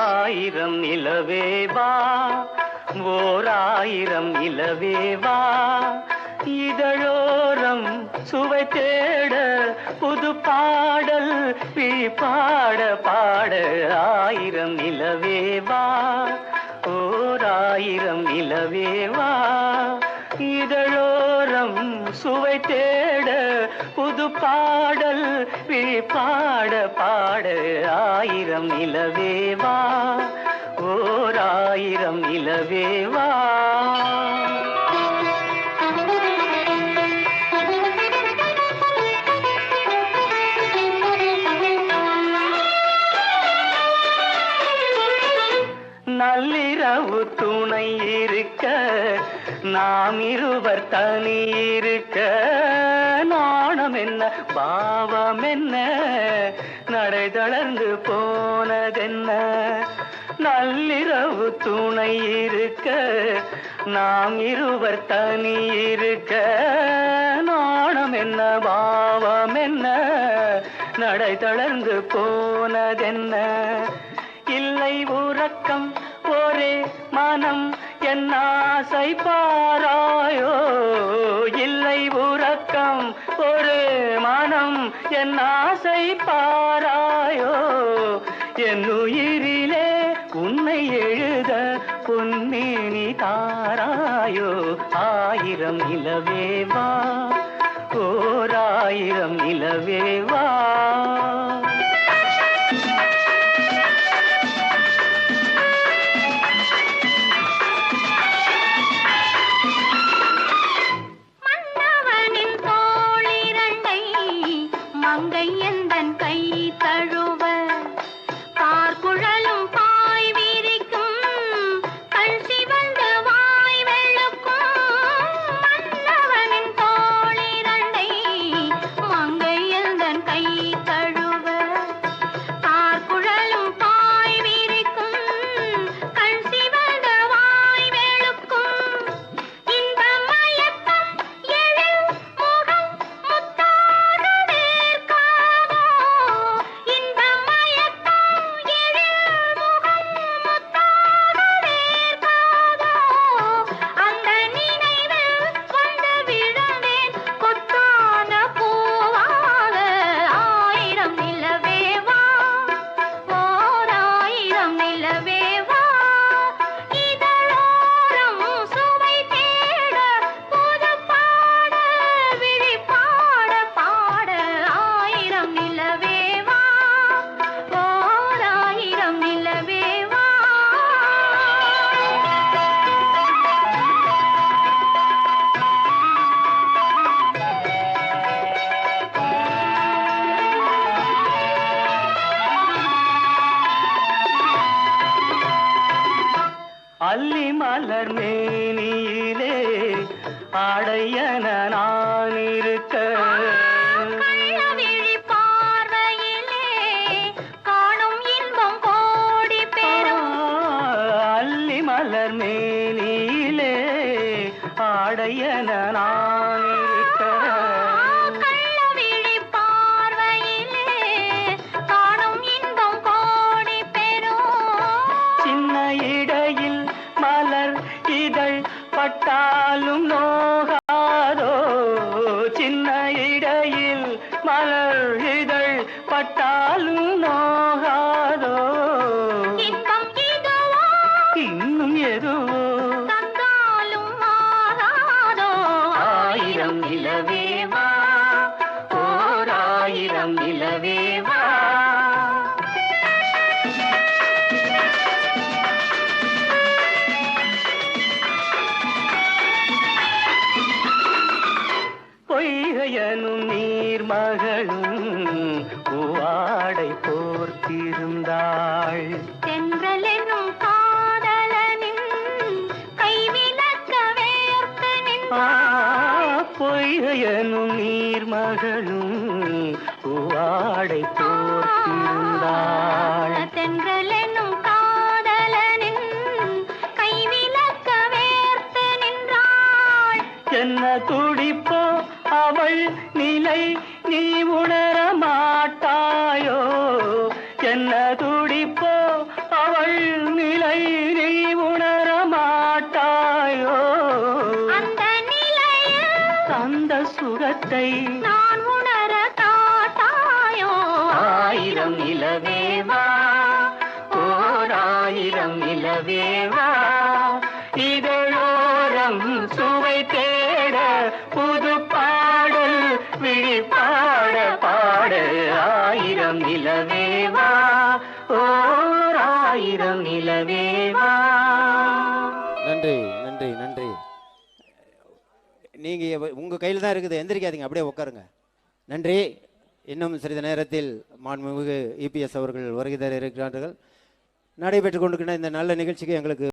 ஆயிரம் நிலவேவா ஓர் ஆயிரம் நிலவேவா இதழோரம் சுவை தேட புது பாடல் பீ பாட பாட ஆயிரம் நிலவேவா ஓர் ஆயிரம் நிலவேவா இதழோரம் சுவை தேட புது பாடல் பீ பாட பாட ஆயிரம் நிலவேவா ஓர் ஆயிரம் நிலவேவா இருக்க நாம் இருவர் தனி இருக்க நாணம் என்ன பாவம் என்ன நடை தளர்ந்து போனதென்ன. நள்ளிரவு துணை இருக்க நாம் இருவர் தனி இருக்க நாணம் என்ன பாவம் என்ன நடை தளர்ந்து போனதென்ன. இல்லை உறக்கம் ஒரே மனம் என் ஆசை பாராயோ? இல்லை உறக்கம் ஒரு மனம் என் ஆசை பாராயோ? என் உயிரிலே உன்னை எழுத பொன்மேனி தாராயோ? ஆயிரம் நிலவேவா ஓராயிரம் ஆயிரம் தழுவ மலர் மேனியிலே ஆடையன நான் இருக்க பார்வையிலே காணும் இன்பம் கோடி பெறும் அல்லி மலர் மேனியிலே ஆடையன நான் இதழ் பட்டாலும் நோகாதோ இன்பம் இதுவோ இன்னும் எதுவோ தந்தாலும் மாறாதோ ஆயிரம் நிலவேவா பூவாடை போர்த்திருந்தாள். தென்றல் என்னும் காதலனின் கைவிலக்க வேர்த்து பொய்கையனும் நீர்மகளும் மகளும் பூவாடை போர்த்திருந்தாள். தென்றல் என்னும் காதலனின் கைவிலக்க வேர்த்து நின்றாள் என்ன துடிப்போ அவள் நிலை நீ உணர மாட்டாயோ? என்ன துடிப்போ? அவள் நிலை நீ உணர மாட்டாயோ? அந்த அந்த சுகத்தை நான் உணர காட்டாயோ? ஆயிரம் நிலவேவா ஓர் ஆயிரம் நிலவேவா இதழோரம் ஓர் நிலவேவா. நன்றி நன்றி நன்றி. நீங்கள் உங்கள் கையில் தான் இருக்குது. எந்திரிக்காதீங்க அப்படியே உட்காருங்க. நன்றி. இன்னும் சிறிது நேரத்தில் மாண்புமிகு இபிஎஸ் அவர்கள் வருகை தர இருக்கிறார்கள். நடைபெற்று கொண்டிருக்கின்ற இந்த நல்ல நிகழ்ச்சிக்கு எங்களுக்கு